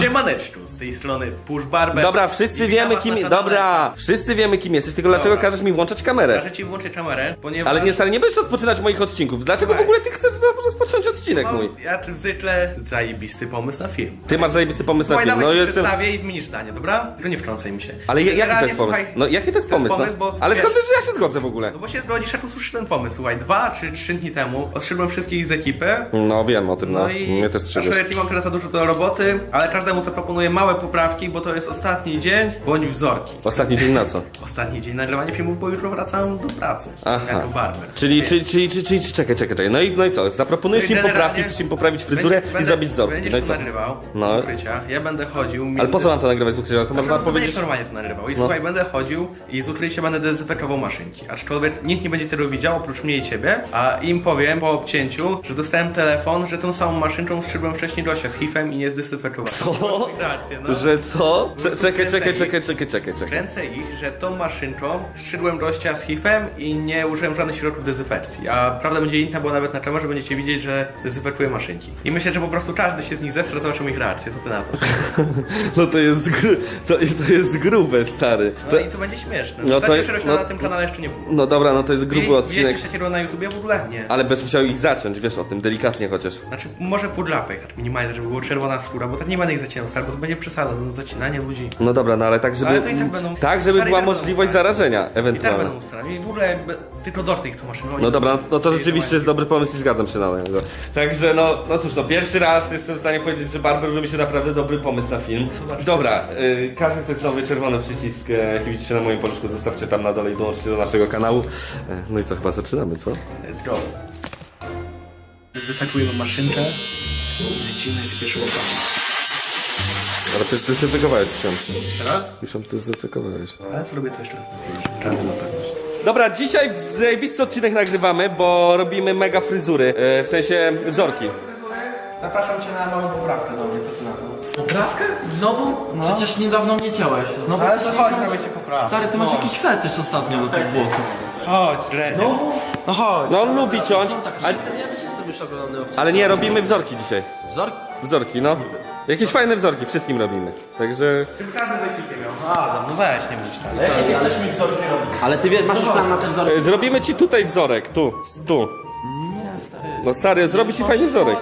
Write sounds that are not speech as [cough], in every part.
Siemaneczku, z tej strony Push Barber. Dobra, wszyscy I witam wiemy was kim... kanale. Dobra, wszyscy wiemy kim jesteś, tylko dlaczego Dobra. każesz mi włączać kamerę? Każę ci włączyć kamerę, ponieważ... Ale nie, stary, nie będziesz rozpoczynać moich odcinków. Dlaczego w ogóle ty chcesz rozpocząć odcinek Mam, mój? jak zwykle, zajebisty pomysł na film. Ty masz zajebisty pomysł na Słuchaj, film. dawaj No ci jestem... przedstawię i zmienisz zdanie, dobra? Tylko nie wtrącaj mi się. Ale ja- jaki to Generalnie, jest pomysł? słuchaj, No jaki to jest pomysł? pomysł, no? bo Ale skąd wiesz, że ja się zgodzę w ogóle? No bo się zgodzisz, jak usłyszysz ten pomysł. Słuchaj, dwa czy trzy dni temu odszedłem wszystkich z ekipy. No wiem o tym, no. No i Mnie też naszą strzygłeś. ekipą teraz za dużo do roboty, ale każdemu zaproponuję małe poprawki, bo to jest ostatni dzień, bądź wzorki. Ostatni dzień na co? Ostatni dzień nagrywania filmów, bo jutro wracam do pracy. Aha. Jako barber. Czyli, Więc czyli, czyli, czyli, czyli, czekaj, czekaj, czekaj. No i, no i co? Zaproponujesz im generalnie poprawki, chcesz im poprawić fryzurę i zrobić wzorki. Będziesz No i to co? nagrywał No. ukrycia, ja będę chodził... Ale po co mam to nagrywać z ukrycia? To można powiedzieć... normalnie to nagrywał. I słuchaj, będę chodził i z ukrycia będę dezynfekował maszynki. Aczkolwiek nikt nie będzie tego widział, oprócz mnie i ciebie. A im powiem po obcięciu, że dostałem telefon, że tą samą maszynką strzygłem wcześniej Dosia z hifem i nie zdezynfekowałem. Co? Rację, no. Że co? Cze- Czekaj, czekaj, czekaj, czekaj, czekaj, czekaj. Kręcę ich, że tą maszynką strzygłem gościa z hifem i nie użyłem żadnych środków dezynfekcji. A prawda będzie inna, bo nawet na kamerze będziecie widzieć, że dezynfekuję maszynki. I myślę, że po prostu każdy się z nich zesra, zobaczył ich reakcję. Co ty na to? [laughs] No to jest, gru... to, jest- to jest grube, stary. To... No i to będzie śmieszne. No No to- to, czegoś no- na tym kanale jeszcze nie było. No dobra, no to jest gruby odcinek. Coś takiego na YouTubie? W ogóle nie. Ale będziesz musiał ich zaciąć, wiesz o tym, delikatnie chociaż. Znaczy, może pudrapek, tak minimalnie, żeby była czerwona skóra, bo tak nie będę ich zacinał, stary, bo to będzie przesada, do zacinania ludzi. No dobra, no ale tak, żeby. Ale to i tak będą- Tak, żeby była tak możliwość zarażenia, I tak ewentualnie. będą ustalani. I w ogóle jakby, tylko dorty ich. No dobra, no to rzeczywiście jest dobry pomysł i zgadzam się na niego. Także no, no cóż, no pierwszy raz jestem w stanie powiedzieć, że Barber wymyślił naprawdę dobry pomysł na film. Dobra, y, każdy to jest nowy czerwony przycisk, e, jaki widzicie na moim policzku, zostawcie tam na dole i dołączcie do naszego kanału. E, No i co, chyba zaczynamy, co? Let's go. Dezynfekujemy maszynkę. Lecimy z pierwszego planu. Ale przecież dezynfekowałeś już ją. Jeszcze raz? Już ją dezynfekowałeś. Ale zrobię to jeszcze raz na. Czarny na pewno. Dobra, dzisiaj zajebisty odcinek nagrywamy, bo robimy mega fryzury, e, w sensie wzorki. Zapraszam cię na małą poprawkę do mnie, co ty na to? Poprawkę? Znowu? Przecież niedawno mnie ciałeś. Znowu Ale chcesz to chodź, ciąć? zrobię ci poprawkę. Stary, ty masz No. jakiś fetysz ostatnio do tych włosów. Chodź, Dredzie. Znowu? No chodź. No on lubi ciąć, ale, Ja też jestem już oglądany ale nie, robimy wzorki dzisiaj. Wzorki? Wzorki, no. Jakieś fajne wzorki, wszystkim robimy. Także... Żeby każdy w ekipie miał. A, no weź, nie myśl tak. Jakie nie chcesz mi wzorki robić? Ale ty wie, masz już plan na ten wzorek? E, Zrobimy ci tutaj wzorek, tu, tu. No stary, zrobi ci fajny wzorek.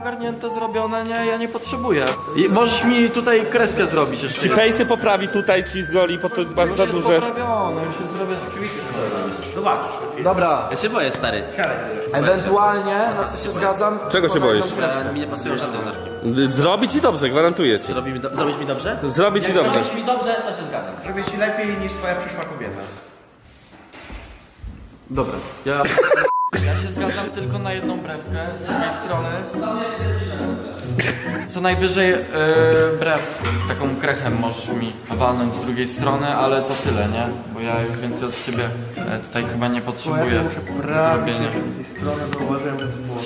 Ogarnięte, zrobione, nie, ja nie potrzebuję. I możesz mi tutaj kreskę zrobić jeszcze. Ci pejsy poprawi tutaj, ci zgoli, bo to masz za duże... poprawione, już jest zrobione. Dobra, Ja się boję, stary. Ewentualnie, na co się zgadzam... Czego się boisz? Ja, mi nie pasują żadne wzorki. Zrobi ci dobrze, gwarantuję ci. Zrobi mi, do, zrobić mi dobrze? Zrobi ci dobrze. Zrobić mi dobrze, to się zgadzam. Zrobię ci lepiej niż twoja przyszła kobieta. Dobra, ja... Ja się zgadzam tylko na jedną brewkę z drugiej strony. Co najwyżej e, brew, taką krechem możesz mi walnąć z drugiej strony, ale to tyle, nie? Bo ja już więcej od ciebie e, tutaj chyba nie potrzebuję zrobienia. z tej strony zauważyłem, że to było...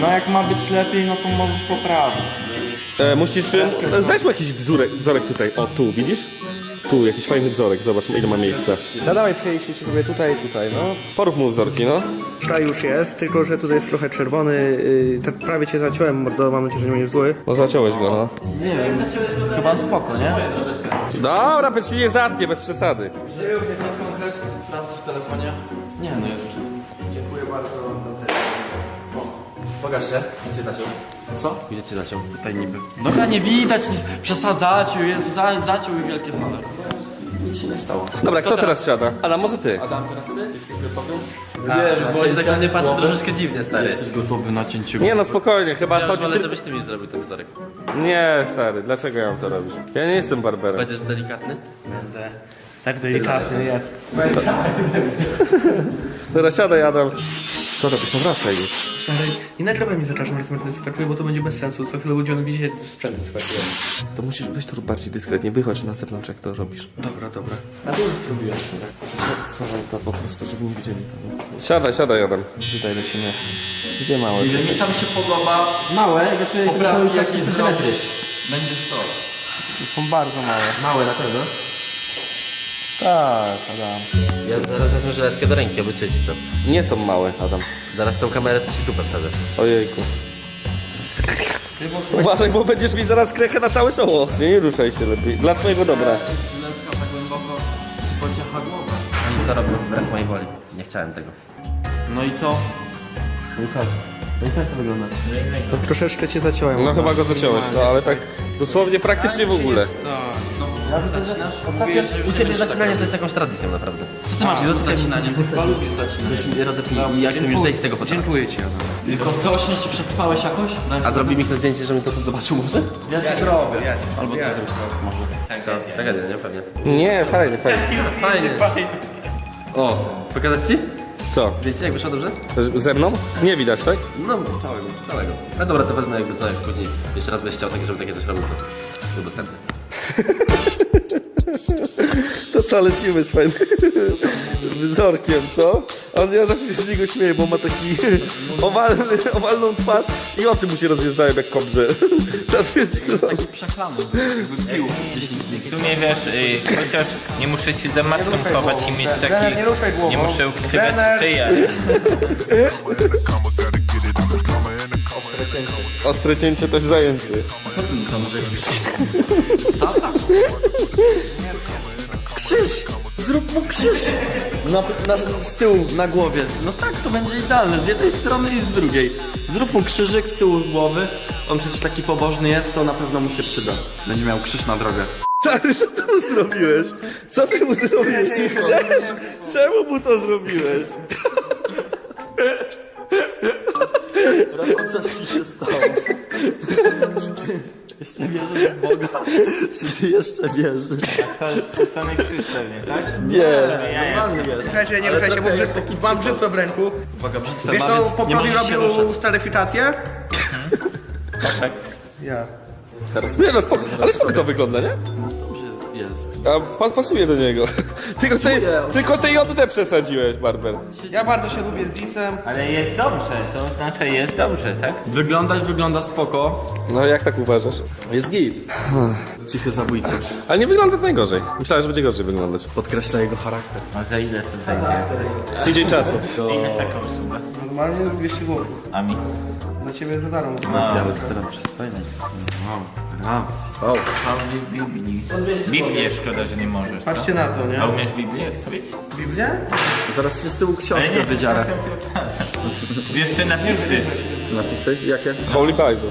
No jak ma być lepiej, no to możesz poprawić. E, musisz... E, weźmy jakiś wzorek, wzorek tutaj. O, tu, widzisz? Tu, jakiś fajny wzorek, zobacz ile ma miejsca. No dawaj, przejdźcie sobie tutaj i tutaj, no. Porób mu wzorki, no. Ta już jest, tylko że tutaj jest trochę czerwony. Yy, tak prawie cię zaciąłem, mordo, mam nadzieję, że nie będziesz zły. No zaciąłeś go, no. Nie wiem, chyba spoko, nie? Dobra, bez się nie zatnie, bez przesady. Że już jest konkret, sprawdzę w telefonie. Nie no, jest Dziękuję bardzo. Pokaż się, gdzie cię zaciął. Co? Gdzie cię zaciął? Tutaj niby. Dobra, nie widać nic. Przesadzaciu, jest za, zaciął i wielkie fale. Nic się nie stało. Dobra, kto teraz siada? Adam, może ty? Adam, teraz ty? Jesteś gotowy? Nie, bo się tak na mnie patrzy troszeczkę dziwnie, stary. Jesteś gotowy na cięcie Nie no, spokojnie, chyba Ja już chodzi wolę, tylko... żebyś ty mi zrobił ten wzorek. Nie, stary, dlaczego ja mam to robić? Ja nie jestem barberem. Będziesz delikatny? Będę tak delikatny jak... Dobra, siadaj, Adam. Co robisz? No wracaj już. Stary, nie nagrywaj mi za każdym razem, jak dezynfekuję, bo to będzie bez sensu. Co chwilę ludzie widzi sprzęt dezynfekuję. To musisz, weź to rób bardziej dyskretnie, wychodź na zewnątrz, jak to robisz. Dobra, dobra. A to już zrobiłem. Słuchaj, to po prostu, żeby nie widzieli tam. Siadaj, siadaj, Adam. Tutaj lecimy. Gdzie małe? Ile mi tam się podoba Małe, znaczy poprawki jakieś zrobisz. Będziesz to. są bardzo małe. Małe na pewno. Tak, Adam. Ja zaraz wezmę żyletkę do ręki, obiecuję ci to. Nie są małe, Adam. Zaraz tą kamerę to ci w dupę wsadzę. Ojejku. Uważaj, bo będziesz mi zaraz krechę na całe czoło. Nie, nie ruszaj się lepiej. Dla twojego dobra. Żyletka tak głęboko ci pociecha głowę. Ani to robił wbrew mojej woli. Nie chciałem tego. No i co? No i co? No i jak to wygląda? To troszeczkę cię zaciąłem. No chyba go zaciąłeś, no ale tak dosłownie praktycznie w ogóle. Zaczynasz? Ostatnio Mówiłeś, że już u nie ciebie będziesz zaczynanie to jest jakąś tradycją naprawdę. Co ty masz z tym zacinaniem? Ty chyba lubisz mi rodzę i ja chcę już zejść z tego początku. Dziękuję ci. Tylko całośnie się przetrwałeś jakoś? Mi A zrobi mi to zdjęcie, żebym to tu zobaczył może? Ja ci zrobię. Albo ty Ja. zrobisz może. Co? Tragedia, nie? Pewnie. Nie, fajnie, fajnie. Fajnie. [laughs] O, pokazać ci? Co? Zdjęcie jak wyszło dobrze? Ze mną? Nie widać, tak? No, całego, całego. No dobra, to wezmę jakby co, jak później jeszcze raz będziesz chciał takie, żeby takie coś robił, to udostępnię. [laughs] [laughs] To co, lecimy z fajnym [laughs] wzorkiem, co? On, ja zawsze się z niego śmieję, bo ma taki [laughs] owalny, owalną twarz i oczy mu się rozjeżdżają jak kobrze. To jest Taki przechlany, jakby zbił. W sumie wiesz, y, chociaż nie muszę się za matką chować i mieć taki... nie muszę ukrywać tyja. Ostre cięcie też zajęcie. Co ty mi tam? Tata? Krzyż! Zrób mu krzyż! Na, na, z tyłu, na głowie. No tak, to będzie idealne. Z jednej strony i z drugiej. Zrób mu krzyżyk z tyłu głowy. On przecież taki pobożny jest, to na pewno mu się przyda. Będzie miał krzyż na drogę. Stary, co ty mu zrobiłeś? Co ty mu zrobiłeś? Czemu, czemu mu to zrobiłeś? Co ci się stało? Jeszcze wierzysz w Boga? Czy ty jeszcze wierzysz? To nie krzyż pewnie, tak? Nie, normalny jest. Słuchajcie, nie ruszaj się, bo brzydko, mam brzydko w ręku. Uwaga, brzytwę Wiesz, ma, kto więc po nie możesz się robił ruszać. taryfikację? Tak. Ja. Teraz. Nie no, spoko, ale spoko to wygląda, nie? A pas, pasuje do niego. [laughs] Tylko tej, tylko tej JD przesadziłeś, Barber. Ja bardzo się lubię z Disem. Ale jest dobrze, to znaczy jest dobrze, tak? Wyglądać wygląda spoko. No jak tak uważasz? Jest git. [sighs] Cichy zabójca. Ale nie wygląda najgorzej. Myślałem, że będzie gorzej wyglądać. Podkreśla jego charakter. A za ile to zajdzie? Tydzień czasu. Ile taką sumę? Normalnie 200 zł. A mi? Dla ciebie za darmo. Ja bym teraz przystojny. Wow. Wow. A Biblii. Biblię szkoda, że nie możesz, co? Patrzcie na to, nie? A umiesz Biblię odpowiedź? Biblię? Zaraz ci z tyłu książkę wydziarę. Jeszcze napisy. Napisy? Jakie? Holy Bible.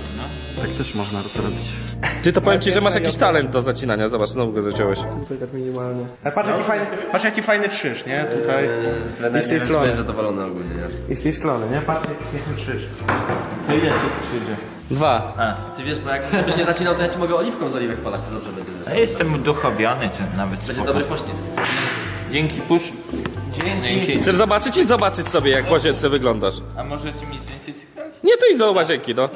Tak też można zrobić. Ty to powiem ci, że masz jakiś talent do zacinania. Zobacz, znowu go zaciąłeś. tak minimalnie. Ale patrz jaki fajny, patrz jaki fajny krzyż, nie? Tutaj. Trener z tej nie strony. jest zadowolony ogólnie, nie? I z tej strony, nie? Patrz jaki piękny krzyż. To ile tu krzyży? Dwa. Ty wiesz, bo jak żebyś nie zacinał, to ja ci mogę oliwką z oliwek polać, to dobrze będzie. A jestem uduchowiony, czy nawet Będzie spoko. dobry poślizg. Dzięki pusz. Dzięki. Chcesz zobaczyć? Idź zobaczyć sobie, jak w łazience wyglądasz. A możecie mi zdjęcie cyknąć? Nie, to idź do łazienki, no.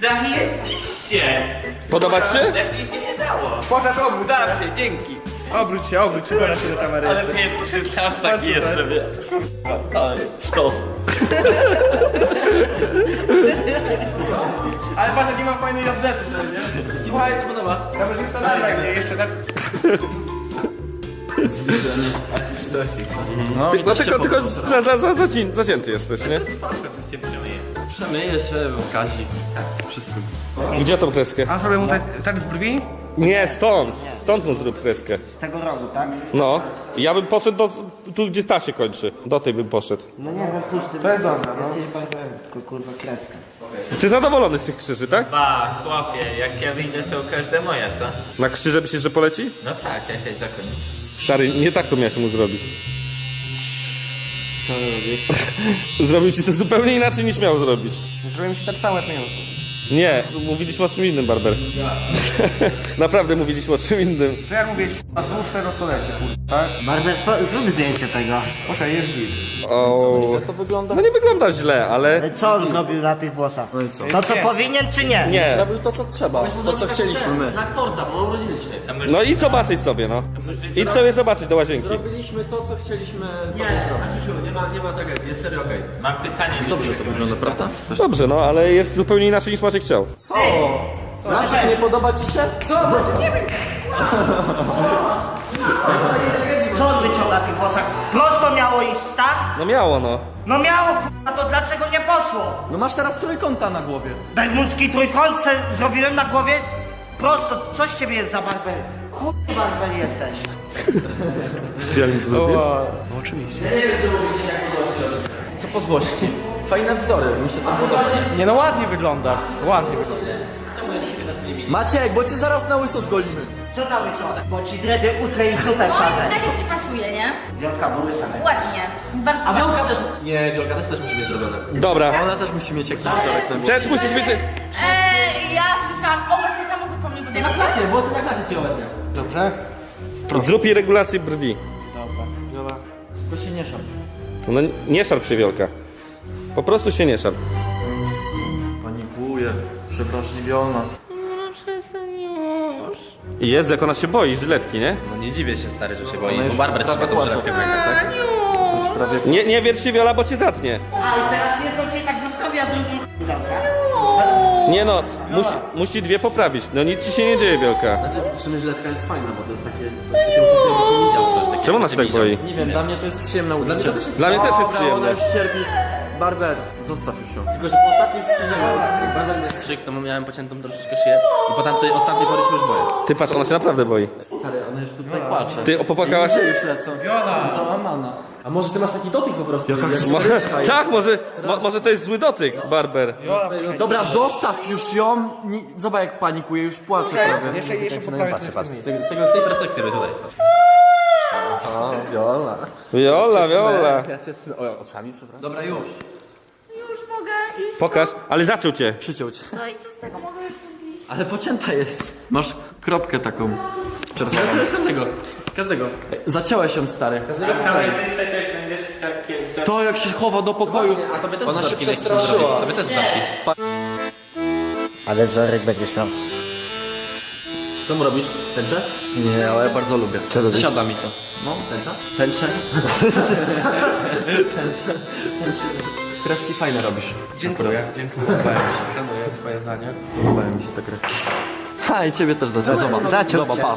Zajebiście! Podoba ci się? Lepiej się nie dało. Pokaż, obróć się. Zawsze, dzięki. Obróć się, obróć się, pokaż się do kamery. Ale pierwszy raz tak jestem. Ale sztos. [laughs] Ale patrz jaki ma fajny jadlety, nie? Słuchaj, podoba. Kamerzysta dalej, nie? Jeszcze tak. No, No tylko, tylko za, za, za, zacię- zacięty jesteś, nie? spoko, to się. Przemyje się, Kazi. Wszystko. Gdzie tą kreskę? A zrobię mu tak, tak z brwi? Nie, stąd. Stąd mu zrób kreskę. Z tego rogu, tak? No. Ja bym poszedł do, tu, gdzie ta się kończy. Do tej bym poszedł. No nie, bo pusty. To jest dobre, no. Jesteś tylko kurwa kreska. Ty zadowolony z tych krzyży, tak? Ba, chłopie, jak ja wyjdę, to każda moja, co? Na krzyże myślisz, że poleci? No tak, jakaś zakonnica. Stary, nie tak to miałeś mu zrobić. Zrobił ci to zupełnie inaczej niż miał zrobić. Zrobiłem ci tak samo jak. Nie, mówiliśmy o czym innym, Barber. [laughs] Naprawdę mówiliśmy o czym innym. To jak mówię, na dwóch czterocolesie, kurwa, tak? Barber, po, zrób zdjęcie tego. Okej, jest git. O... to wygląda? No nie wygląda źle, ale... Ale Co on zrobił na tych włosach? No i co? To co powinien czy nie? Nie. Zrobił to, co trzeba. To, co chcieliśmy my. Znak torta, bo mam urodziny dzisiaj. A No i zobaczyć sobie, no. Idź sobie zobaczyć do łazienki. Zrobiliśmy to, co chcieliśmy. Nie, Maciusiu, nie ma, nie ma tragedii, jest serio okej. mam pytanie do Dobrze to wygląda, prawda? Dobrze, no, ale jest zupełnie inaczej niż Maciek chciał. Maciek, nie podoba ci się? Co on wyciął na tych włosach? Prosto miało iść, tak? No miało no. No miało, kurwa, to dlaczego nie poszło? No masz teraz trójkąta na głowie. Bermudzki trójkątce zrobiłem na głowie prosto. Coś z ciebie jest za barber? Chuj barber jesteś. [laughs] Jak to zrobisz? No oczywiście. Co po złości? Fajne wzory, mi się to podoba. Nie no ładnie wygląda. Ładnie wygląda. Maciek, bo cię zaraz na łyso zgolimy. Co na łyso? Bo ci dredy utlę i w zupę wsadzę. Tak jak ci pasuje, nie? Wiatka, bo łysa. nie? Ładnie. Bardzo A ładnie. Wiolka też... Nie, Wiolka też, też musi być zrobione. Dobra. Ona też musi mieć jakiś wzorek na głowie. Też musisz mieć... Eee, ja słyszałam, o właśnie samochód po mnie Na podjechał. klacie, włosy na klacie ci obetnie. Dobrze? Zrób jej regulację brwi. Dobra. Dobra. Tylko się nie szam. No nie szarp się wielka. Po prostu się nie szarp. Panikuję, przewrażliwiona. I jest, jak ona się boi żyletki, nie? No nie dziwię się stary, że się Ona boi, już bo prawie płacze. żelazkę w rękach, tak? Już prawie... Nie, nie wierz się Wiola, bo cię zatnie. A i teraz jedną cię tak zostawia, drugą dobra. Nie no, musi, musi dwie poprawić. No nic ci się nie dzieje wielka. Znaczy, w sumie żyletka jest fajna, bo to jest takie, coś, takie uczucie, jakby cię widział. ktoś, takie Czemu ona się tak cię widział. boi? Nie wiem, dla mnie to jest przyjemne uczucie. Dla mnie też jest Dla mnie też jest Dobra, przyjemne. Ona już cierpi. Barber, zostaw już ją. Tylko, że po ostatnim strzyżeniu, jak Barber mnie strzygł, to miałem pociętą troszeczkę szyję i po tamtej, od tamtej pory się już boję. Ty patrz, ona się naprawdę boi. Stary, ona już tutaj płacze. Ty popłakałaś się? już lecą. Załamana. A może ty masz taki dotyk po prostu? Jaka jak- historyczka [laughs] jest. Tak, może, mo, może to jest zły dotyk, Barber. Dobra, zostaw już ją. Nie, zobacz jak panikuje, już płacze prawie. Jeszcze, jeszcze No nie patrzę, patrz, z tego, z tego, z tej perspektywy tutaj. patrz. O, Viola. Viola, Viola. O, oczami, przepraszam. Dobra, już. Już mogę iść. Pokaż, ale zaczął cię. Przyciął cię. No i co z tego mogę już zrobić? Ale pocięta jest. Masz kropkę taką. Czerwoną. Zacząłeś każdego, każdego. Zaciąłeś ją, stary. Każdego To jak się chowa do pokoju. a tobie też Ona się wzorki jakieś przestraszyła. zrobić. Tobie też wzorki. Ale wzorek będziesz miał. Co mu robisz? Tęczę? Nie, ale ja bardzo lubię. Co? Siada mi to. No, tęcza. Tęczę? [laughs] Kreski fajne robisz. Dziękuję, dziękuję. Szanuję twoje zdanie. Podobają mi się te gry. Ha, i ciebie też zaciął. Zobacz, Zaciął zobacz, cię. pa.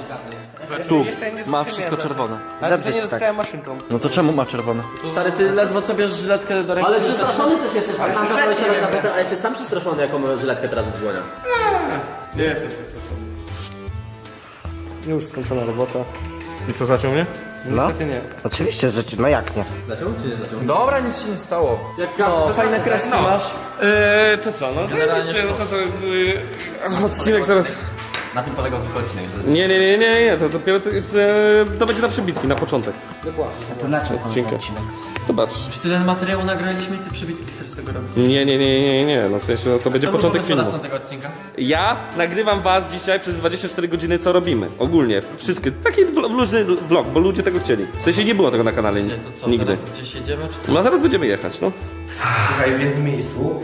Tu, ma wszystko czerwone. Ale Dobrze ci tak. maszynką. No to czemu ma czerwone? Stary, ty ledwo co bierzesz żyletkę do ręki. Ale przestraszony też jesteś, bo tam kazałeś się na pewno, ale jesteś sam przestraszony, jaką żyletkę teraz w dłoniach. Nie jestem przestraszony. Już skończona robota. I co, zaczął mnie? No. Niestety nie. Oczywiście, że ci, no jak nie? Zaczął czy nie zaczął? Dobra, nic się nie stało. Jak każdy, No, to fajne każdy, kreski No. masz. Eee, to co, no zajebiście, no to co, yy, odcinek zaraz... Na tym polegał tylko odcinek, że... Nie, nie, nie, nie, nie, to dopiero to jest, e, to będzie na przybitki, na początek To na czym odcinka. Zobacz. Już tyle materiału nagraliśmy i ty przybitki chcesz z tego robić. Nie, nie, nie, nie, nie, no w sensie no, to będzie początek filmu. tego odcinka? Ja nagrywam was dzisiaj przez 24 godziny, co robimy. Ogólnie, wszystkie. Taki luźny vlog, bo ludzie tego chcieli. W sensie nie było tego na kanale To co, nigdy. teraz gdzieś jedziemy, czy No a zaraz będziemy jechać, no. Słuchaj, w jednym miejscu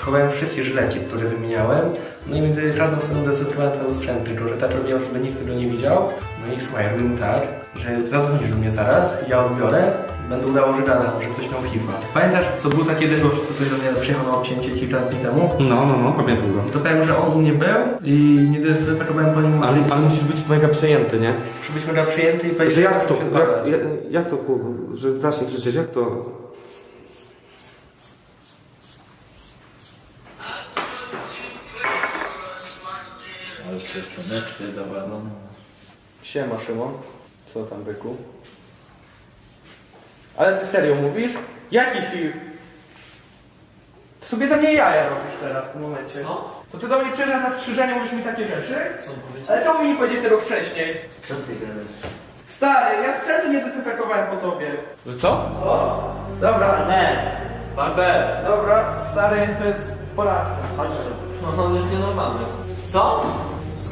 schowałem wszystkie żyleki, które wymieniałem. No i między każdą stroną dezynfekowałem cały sprzęt, tylko że tak robiłem, żeby nikt tego nie widział. No i słuchaj, robimy tak, że zadzwonisz do mnie zaraz, ja odbiorę i będę udało, że gada, że coś miał HIV-a. Pamiętasz, co był taki jeden gość, co do mnie przyjechał na obcięcie kilka dni temu? No, no, no, pamiętam go. To powiem, że on u mnie był i nie dezynfekowałem po nim Ale, ale musisz być mega przejęty, nie? Żebyśmy go przyjęty i powiedzieć, Że jak to, jak, jak, jak to, że zacznie krzyczeć, jak to? Siema Szymon. Co tam byku? Ale ty serio mówisz? Jaki HIV? Ty sobie ze mnie jaja robisz teraz w tym momencie. Co? To ty do mnie przyjeżdżasz na strzyżenie, mówisz mi takie rzeczy? Co Ale czemu mi nie powiedzieć tego wcześniej? Co ty gadasz? Stary, ja sprzętu nie dezynfekowałem po tobie. Że co? Dobra, Nie, Barber! dobra, stary, to jest porażka. chodź tu. No, on jest nienormalny. Co?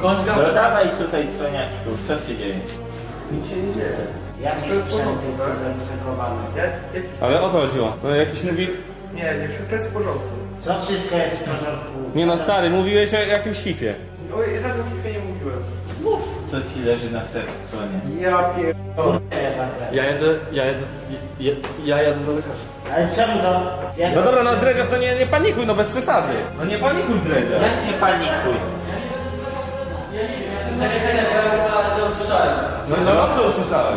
Skądś go? Dawaj tutaj cwaniaczku, co się dzieje? Nic się nie dzieje. Jaki sprzęt jest dezynfekowany? Ja, jaki... Ale o co chodziło? No jakiś mówi... Nie, nie, wszystko jest w porządku. Co wszystko jest w porządku? Nie no stary, mówiłeś o jakimś hifie. O, ja tak o HIV nie mówiłem. Co ci leży na sercu, a nie? Ja pier... Ja jedę, ja jedę, ja, ja jadę do lekarza. Ale czemu to? Jak... No dobra, no Dredziarz, no nie, nie panikuj, no bez przesady. No nie panikuj Dredziarz. Jak nie panikuj? Usłyszałem. No, no dobrze usłyszałem.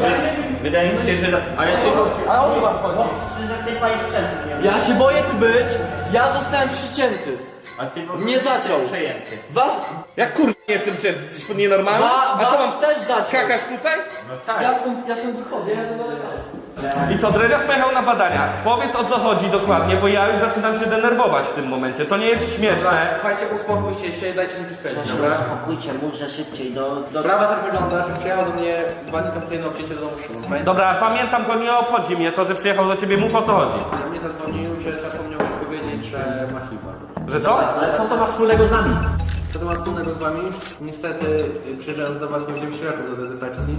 Wydaje mi się, że... Ale ty... A o co wam chodzi? Bo Krzyżek nie ma i sprzętu nie. Ja się boję tu być, ja zostałem przycięty. A ty w ogóle Nie zaciął. Przejęty. Was, Jak kurde nie jestem przed, jesteś nienormalny? wa, A co was mam, też zaciął. skakasz tutaj? No tak. Ja stąd, ja stąd wychodzę, ja do lekarza. I co, Dredziarz pojechał na badania. Powiedz o co chodzi dokładnie, bo ja już zaczynam się denerwować w tym momencie. To nie jest śmieszne. Słuchajcie, uspokójcie się, dajcie mi coś powiedzieć, dobra? Spokójcie, mów, że szybciej do... do... Sprawa tak wygląda, że przyjechał do mnie dwa dni temu na obcięcie do domu. Pamiętam, Dobra, pamiętam go, nie obchodzi mnie to, że przyjechał do ciebie. Mów o co chodzi. że mnie zadzwonił, że zapomniał mi powiedzieć, że ma HIV. Że co? Ale co to ma wspólnego z nami? Co to ma wspólnego z wami? Niestety y, przyjeżdżając do was nie wziąłem środków do dezynfekcji.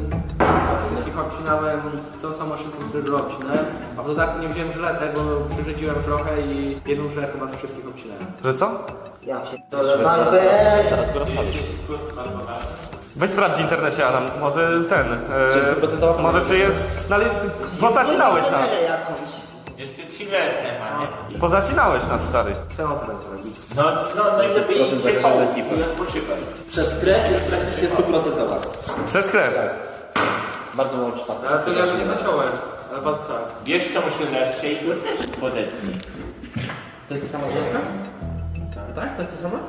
Wszystkich obcinałem tą samą szybką, którą obcinałem. A w dodatku nie wziąłem żyletek, bo przyrzedziłem trochę i jedną żyletkę was wszystkich obcinałem. Że co? Ja pierdolę, Barber! Zaraz go rozsadzisz. Weź sprawdź w internecie, Adam. Może ten. Czy jest E, 100% może czy jest. Nale... Pozacinałeś nas. jakąś. Jeszcze chillerkę ma, nie? Pozacinałeś nas, stary. Co on to będzie robić? No, no najlepiej się pomóc, jak poszybać. Przez krew jest praktycznie 100%. Przez krew. Bardzo mało przypadków. Ale to ja nie zaciąłem. Ale was tak. Bierz tą chillerkę i go też podetnij. To jest ta sama żonka? Tak? To jest ta sama?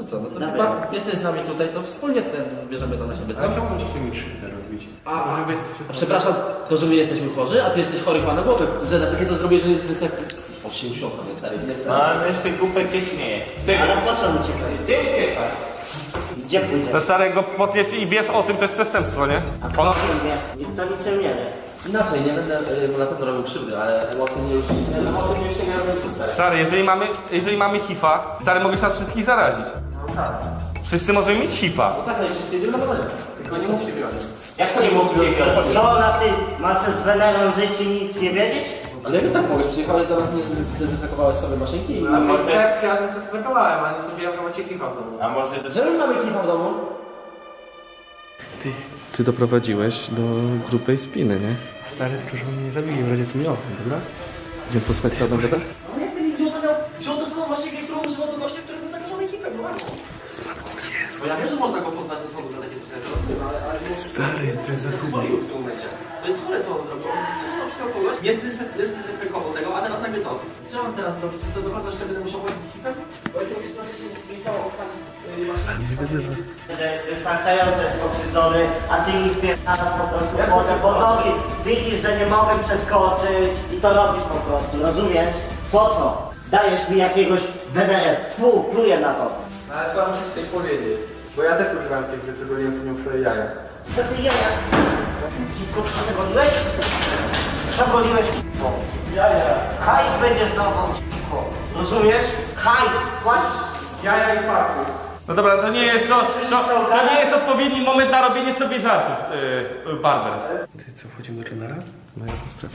No to co, no to chyba jesteś z nami tutaj, to wspólnie ten, bierzemy to na siebie, co? Ale czemu musicie mi krzywdę robić? A, To, a, że wy jesteście a przepraszam, to że my jesteśmy chorzy, a ty jesteś chory chyba na głowę, że na takie to zrobię, że jest jak... 80 więc stary, nie No, ale z tych głupek się śmieje. Z tego... Ale po co uciekać? Ty uciekaj. Gdzie pójdziesz? Do starego podnieś i wiesz o tym, to jest przestępstwo, nie? A kto nie? Nikt to niczym nie wie. Inaczej, nie będę y, mu na pewno robił krzywdy, ale mnie już, mnie stary. Stary, jeżeli mamy, jeżeli mamy HIV-a, stary, mogłeś nas wszystkich zarazić. Wszyscy możemy mieć HIV-a. No tak, no i wszyscy jedziemy na badania. Tylko nie mówcie mi o tym. Jak to nie mógł wiedzieć? Co na ty masę z wenerą żyć i nic nie wiedzieć? Ale jak tak mogłeś? Przyjechałeś do nas nie zdezynfekowałeś sobie maszynki i... A może jak przyjazem to ale nie sądziłem, że macie HIV w domu. A może. Że my mamy HIV w domu? Ty doprowadziłeś do grubej spiny, nie? Stary, tylko żeby mnie nie zabili, w razie co mi okno, dobra? Idziemy posłuchać co Adam gada? No jak ten idiota miał wziął tą samą maszynkę, którą używał do gościa, który był zakażony HIV-em, no bardzo. Bo ja wiem, że można go poznać do sądu za takie coś takiego, ale... ale Stary, to jest za chuj. w tym momencie. To jest chore, co on zrobił. On wcześniej przyjął kogoś, nie nie zdezynfekował tego, a teraz nagle co? Co mam teraz zrobić? Co do końca jeszcze będę musiał chodzić z HIV-em? Bo ja tego proszę cię nie chciało odpalić yy, maszynki. Że wystarczająco jest pokrzywdzony, a ty ich pierdalasz po prostu wodę po nogi. Widzisz, że nie mogę przeskoczyć i to robisz po prostu, rozumiesz? Po co? Dajesz mi jakiegoś wenerę, fu, pluję na to. Ale co muszę ci coś powiedzieć? Bo ja też używałem tych rzeczy, bo nie jestem już jaja. Co ty jaja? Dziwko, co ty goliłeś? Co goliłeś, k***o? Jaja. Hajs będziesz dawał, k***o. Rozumiesz? Hajs, płać. Jaja i paku. No dobra, to nie jest, to, to, to nie jest odpowiedni moment na robienie sobie żartów, yy, Barber. Ty co, wchodzimy do trenera? No ja sprawa.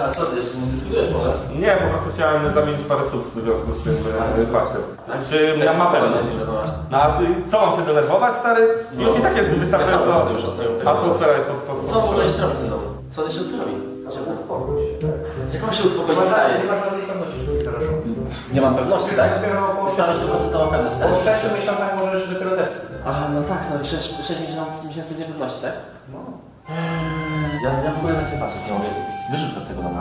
A co, ty jeszcze nie dyskutujesz może? Nie, po prostu chciałem zamienić parę słów w związku z tym yy, faktem. Czy ja mam pewność? No a ty, co mam się denerwować, stary? Już i tak jest wystarczająco. Ja sam już od tego- Atmosfera jest pod, pod, Co on w ogóle jeszcze robi w tym domu? Co on jeszcze tu robi? Jak mam się uspokoić, stary? Nie mam pewności, tak? Sprawa 100% pewność, stary. Po 6 miesiącach możesz dopiero testy. Aha, no tak, no i 6, 6 miesięcy, miesięcy niepewności, tak? No. Ja, ja w ogóle na ciebie patrzeć nie mogę. Wyrzuć go z tego domu.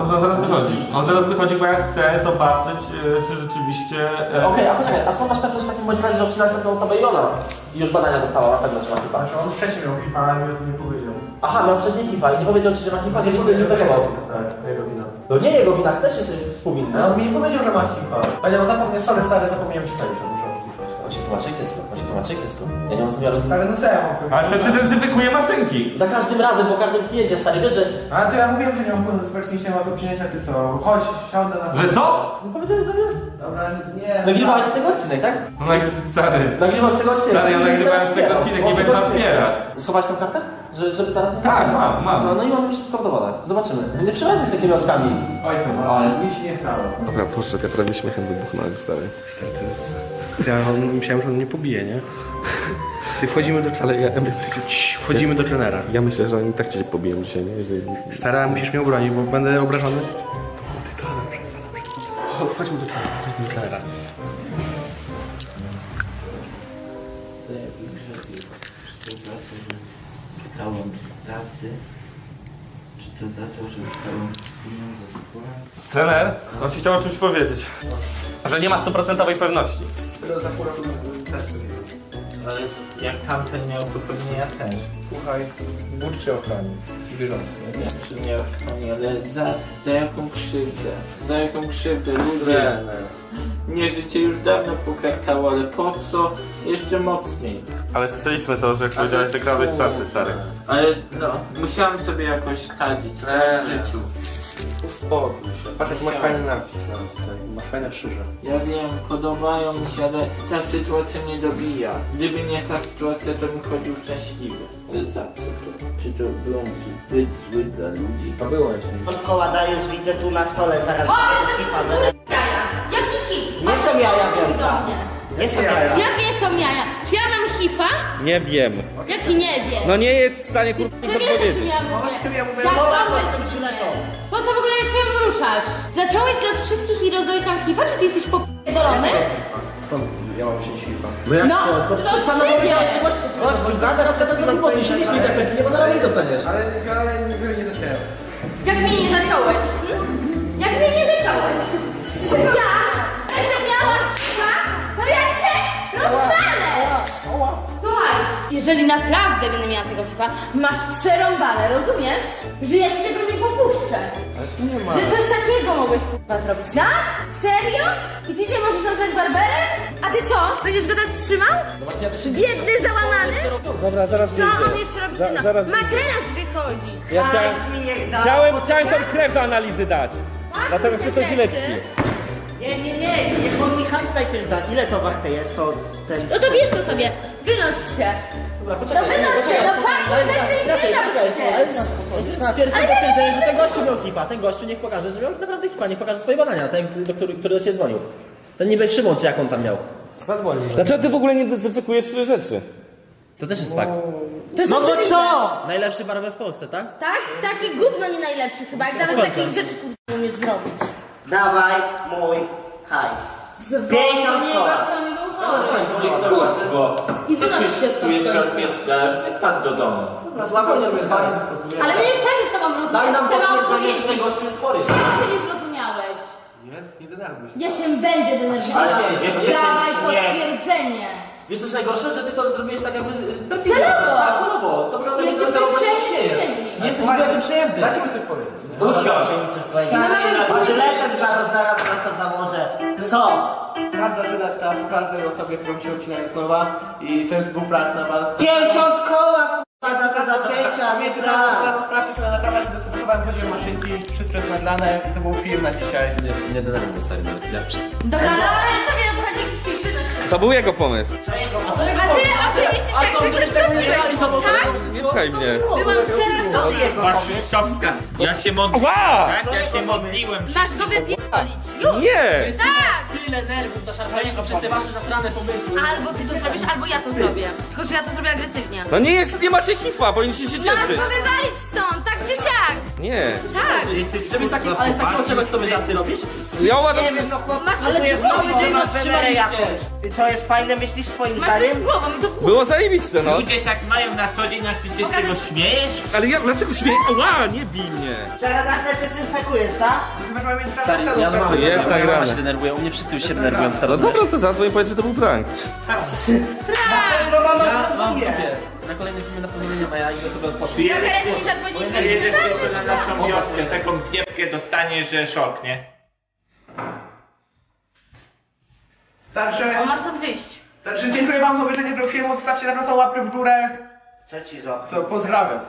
Dobrze, on zaraz wychodzi. On zaraz wychodzi, bo ja chcę zobaczyć, yy, czy rzeczywiście... yy, Okej, a poczekaj, a skąd masz pewność w takim bądź razie, że obcinałeś tą osobę i ona już badania dostała na pewno, że ma HIV? Znaczy on wcześniej miał HIV, ale mi o tym nie powiedział. Aha, miał wcześniej HIV i nie powiedział ci, że ma HIV, że nie zdezynfekował. Tak, to jego wina. No nie jego wina, też jesteś współwinny. Ale on mi nie powiedział, że ma HIV. Powiedział, zapomniał, sorry stary, zapomniałem ci powiedzieć. On się tłumaczy tysko, on się tłumaczy tysko. Ja nie mam zamiaru... Ale no co ja mam sobie Ale to się dezynfekuje maszynki. Za każdym razem, po każdym kliencie, stary, wiesz, że... Ale to ja mówiłem, że nie mam wpływu z wersji, nie ma co przyjęcia, ty co? Chodź, siądę na... Że co? Co powiedziałeś do mnie? Dobra, nie. Nagrywałeś z tego odcinek, tak? No nag- stary. Nagrywałeś z tego odcinek. Stary, ja nagrywałem z tego odcinek, nie będę otwierać. Schowałeś tą kartę? Że, żeby zaraz Tak, mam, mam. No, no i mamy wszystko w dowodach. Zobaczymy. Nie przebędę takimi oczkami. Oj to, no, Ale- nic się nie stało. Dobra, poszedł, ja prawie śmiechem wybuchnąłem, stary. Stary, to jest... Ja on, myślałem, że on nie pobije, nie? Ty wchodzimy do Ale ja, Cii, Wchodzimy do trenera. ja myślę, że oni tak cię pobiją dzisiaj, nie? Jeżeli... Stara, musisz mnie obronić, bo będę obrażony. To dobrze, to dobrze. Chodźmy do trenera. Do trenera. Dostałam z pracy. Czy to za to, że dostałam pieniądze z? Trener, on ci chciał o czymś powiedzieć. Że nie ma stuprocentowej pewności. Ale jak tamten miał, to pewnie ja też. Słuchaj, Bóg cię ochroni. Zwierzący. Nie wiem, czy mnie ochroni, ale za, za jaką krzywdę? Za jaką krzywdę? Ludzie. Mnie życie już dawno pokarkało, ale po co? Jeszcze mocniej. Ale słyszeliśmy to, że powiedziałeś, że z pracy, stary. Ale no, musiałem sobie jakoś radzić w swoim życiu. Uspokój się. Patrz jaki masz fajny napis na tutaj. Masz fajne krzyże. Ja wiem, podobają mi się, ale ta sytuacja mnie dobija. Gdyby nie ta sytuacja, to bym chodził szczęśliwy. Ale za co to? Czy to było zbyt zły dla ludzi? To było jeszcze. Od koła Dariusz widzę tu na stole, zaraz kifa są jaja, Wielka. Nie są jaja. Jakie są jaja? Czy ja mam hifa? Nie wiem. Jaki nie wiem? No nie jest w stanie kurwa Co nic odpowiedzieć. ja mówię? ja mówię, Zacząłeś mnie. Po co w ogóle jeszcze ją ruszasz? Zacząłeś nas wszystkich i rozdałeś nam hifa? Czy ty jesteś popierdolony? Skąd ja mam się świpa? No, to od siebie. Teraz teraz za głupot, jeśli nie tak pewnie, bo zaraz nie dostaniesz. Ale, ale nigdy nie zacząłem. Jak mnie nie zacząłeś? Hmm? Jak mnie nie zacząłeś? Że ja Słuchaj, jeżeli naprawdę będę miała tego hifa, masz przerąbane, rozumiesz? Że ja ci tego nie popuszczę. Że coś takiego mogłeś kurwa zrobić, no? Serio? I ty się możesz nazwać barberem? A ty co? Będziesz go tak trzymał? No właśnie ja też się Biedny, załamany? Dobra, zaraz Co on jeszcze robi? Za- No, zaraz ma teraz wychodzi. Ja chciałem, mi niech da. chciałem, chciałem tą krew do analizy dać. Dlatego chcę coś rzeczy. lekki. Nie, nie, nie, mi hajs najpierw da. Ile to warte jest to ten... No to bierz to sobie, wynoś się. Dobra, No poczekaj. wynoś się, no pakuj rzeczy i wynoś się. Potwierdzenie, że ten gościu miał hipa. Ten gościu niech pokaże, że miał naprawdę hipa, niech pokaże swoje badania, ten, do który, który do ciebie dzwonił. Ten niby Szymon, czy jak on tam miał. Dlaczego ty w ogóle nie dezynfekujesz rzeczy? To też jest fakt. To jest No bo oczywiste. co? Najlepszy barwer w Polsce, tak? Tak? Taki gówno nie najlepszy chyba, jak nawet takich rzeczy kurwa nie umiesz zrobić. Dawaj mój hajs. Zwolnij 50 niego, koła. czy on był chory. I wynoś się stąd. Wypadł do domu. Spokojnie, czekaj. Ale my nie chcemy z tobą Daj rozmawiać, nam chcemy potwierdzenie, że ten odpowiedzieć. gościu jest chory. Czego ty nie zrozumiałeś? Jest, nie denerwuj się. Ja się będę denerwować. Dawaj potwierdzenie. Wiesz coś najgorsze, że ty to zrobiłeś tak jakby z- perfidnie. Celowo. Tak, celowo. To wygląda jakby Jeszcze celowo się przejdzie, śmiejesz. przejdzie. Nie jesteś w ogóle tym przejęty. Dajcie mi coś powiedzieć. Żyletek zaraz, zaraz na to założę. Co? Prawda żyletka po każdej osobie, którą się ucinają słowa i to jest dwuplat na was. 50 koła kurwa za te zacięcia, nie gra. Sprawdźcie sobie na naprawę, zdecydowałem, chodziło o maszynki, wszystko jest nagrane i to był film na dzisiaj. Nie, nie denerwuj mnie stary, nawet ja przy... Dobra, no ale to mnie obchodzi jakiś film. To był jego pomysł. A ty oczywiście się jak zwykle zgodziłeś, tak? Nie pchaj mnie. Byłam przerażona. Jego pomysł. Faszystowska. Ja się modliłem. Ła! Tak, ja się modliłem. Masz go wypierdolić. Już! Nie! Tak! Tyle nerwów naszarpaliśmy przez te wasze nasrane pomysły. Albo ty to zrobisz, albo ja to zrobię. Tylko, że ja to zrobię agresywnie. No nie jest, nie macie hifa, powinniście się Masz cieszyć. go wywalić stąd, tak czy siak! Nie. Tak! Żeby z takim, ale z takiego czegoś sobie żarty robić? Ja uważam, Nie wiem, no ale coś jest z głową. mały dzień nas na trzymaliście. To jest fajne, myślisz swoim Masz coś z zdaniem? głową i to głupie. Było zajebiste, no. Ludzie tak mają na co dzień, a ty się z tego śmiejesz? Ale ja, dlaczego śmieję? Ła, nie bij mnie. Teraz nagle dezynfekujesz, tak? Stary, ja no mam Jest nagrane. się denerwuję, u mnie wszyscy już się denerwują. No dobra, to zadzwoń i powiedz, że to był prank. To mama zrozumie. Na kolejnym filmie na pewno nie ma, ja idę sobie odpocząć. Do karetki zadzwoniliśmy. Jedziesz sobie na naszą wioskę, taką piepkę dostaniesz, że szok, nie? Także, On ma stąd wyjść. także dziękuję wam za obejrzenie tego filmu, zostawcie na pewno łapkę w górę. Co ci złapie? Co, pozdrawiam.